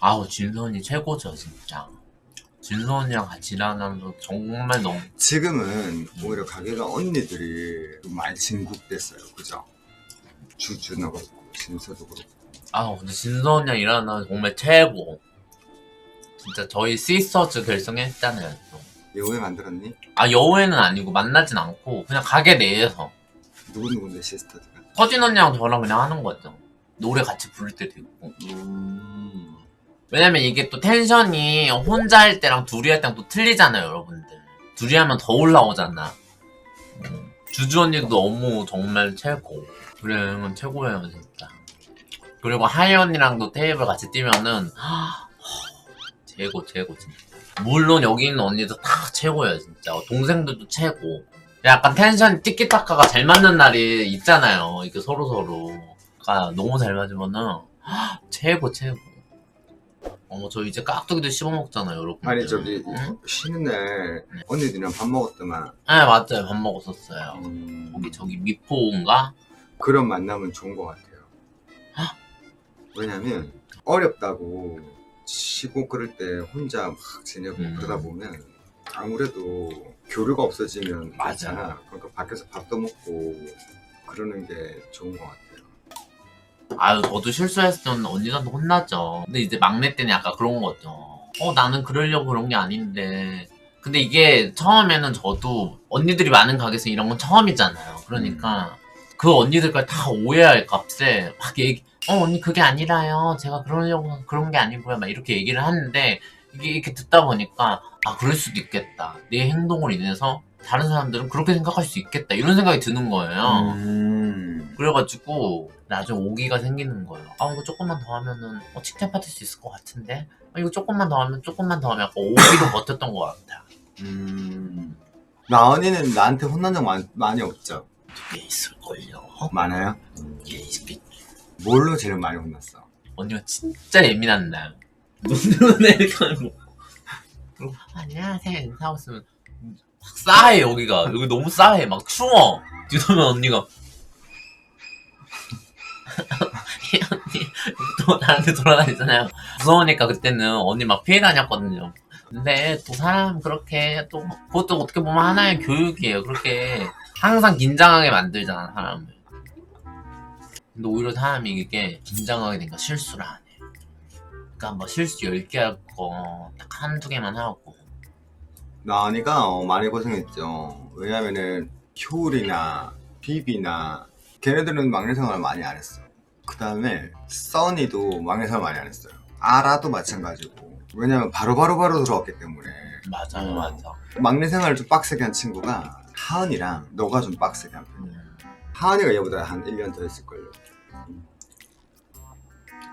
아우 진선이 최고죠 진짜. 진선이랑 같이 일하는 거 정말 너무 지금은 오히려 가게가 언니들이 좀 많이 진국됐어요. 그죠? 주주나 그렇고 진서도 그렇고. 아 근데 진선이랑 일하는 거 정말 최고. 진짜 저희 시스터즈 결성했잖아요. 또. 여우에 만들었니? 아 여우에는 아니고 만나진 않고 그냥 가게 내에서 누구 누군데 시스터즈가? 서진 언니랑 저랑 그냥 하는 거죠. 노래 같이 부를 때도 있고. 음. 왜냐면 이게 또 텐션이 혼자 할 때랑 둘이 할 때랑 또 틀리잖아요, 여러분들. 둘이 하면 더 올라오잖아. 음, 주주 언니도 너무 정말 최고. 그래, 은 최고예요, 진짜. 그리고 하이 언니랑도 테이블 같이 뛰면은, 하, 최고, 최고, 진짜. 물론 여기 있는 언니도 다 최고예요, 진짜. 동생들도 최고. 약간 텐션 티키타카가 잘 맞는 날이 있잖아요. 이게 서로서로. 가 너무 잘 맞으면은, 하, 최고, 최고. 어, 저 이제 깍두기도 씹어 먹잖아요, 여러분. 아니 저기 응? 쉬는 날 언니들이랑 밥 먹었더만. 네, 맞아요. 밥 먹었었어요. 음, 거기 저기 미포인가? 그런 만남은 좋은 것 같아요. 헉? 왜냐면 어렵다고 쉬고 그럴 때 혼자 막 지내고 음. 그러다 보면 아무래도 교류가 없어지면. 그렇잖아. 그러니까 밖에서 밥도 먹고 그러는 게 좋은 것 같아요. 아유, 저도 실수했으면 언니한테 혼나죠. 근데 이제 막내 때는 약간 그런 거죠. 어, 나는 그러려고 그런 게 아닌데. 근데 이게 처음에는 저도 언니들이 많은 가게에서 이런 건 처음이잖아요. 그러니까 그 언니들까지 다 오해할 값에 막 얘기, 어, 언니 그게 아니라요. 제가 그러려고 그런 게 아니고요. 막 이렇게 얘기를 하는데 이게 이렇게 듣다 보니까 아, 그럴 수도 있겠다. 내 행동으로 인해서 다른 사람들은 그렇게 생각할 수 있겠다. 이런 생각이 드는 거예요. 음. 그래가지고 나중에 오기가 생기는 거예요. 아 이거 조금만 더 하면은 어, 칭찬 받을 수 있을 것 같은데 아, 이거 조금만 더 하면 조금만 더 하면 약간 오기로 버텼던 것 같아. 음. 나은이는 나한테 혼난 적 많, 많이 없죠? 그게 있을걸요. 많아요? 예, 있겠. 뭘로 제일 많이 혼났어? 언니가 진짜 예민한 날. 눈으로 이렇게 하고 그리고 안녕하세요 인사하고 있으면 확 싸해 여기가 여기 너무 싸해 막 추워 뒤돌면 언니가 또 나한테 돌아다니잖아요 무서우니까 그때는 언니 막 피해 다녔거든요 근데 또 사람 그렇게 또 그것도 어떻게 보면 하나의 교육이에요 그렇게 항상 긴장하게 만들잖아 사람을 근데 오히려 사람이 이게 긴장하게 되니까 실수를 안 해. 그러니까 뭐 실수 10개 하고 딱 한두 개만 하고 나은이가 어, 많이 고생했죠. 왜냐면은 효울이나 비비나 걔네들은 막내 생활을 많이 안 했어. 그 다음에 써니도 생활 많이 안 했어요. 아라도 마찬가지고. 왜냐면 바로바로 바로 들어왔기 때문에. 맞아요 어. 맞아 막내 생활을 좀 빡세게 한 친구가 하은이랑 너가 좀 빡세게 한 편이야. 음. 하은이가 얘보다 한 1년 더 했을걸요.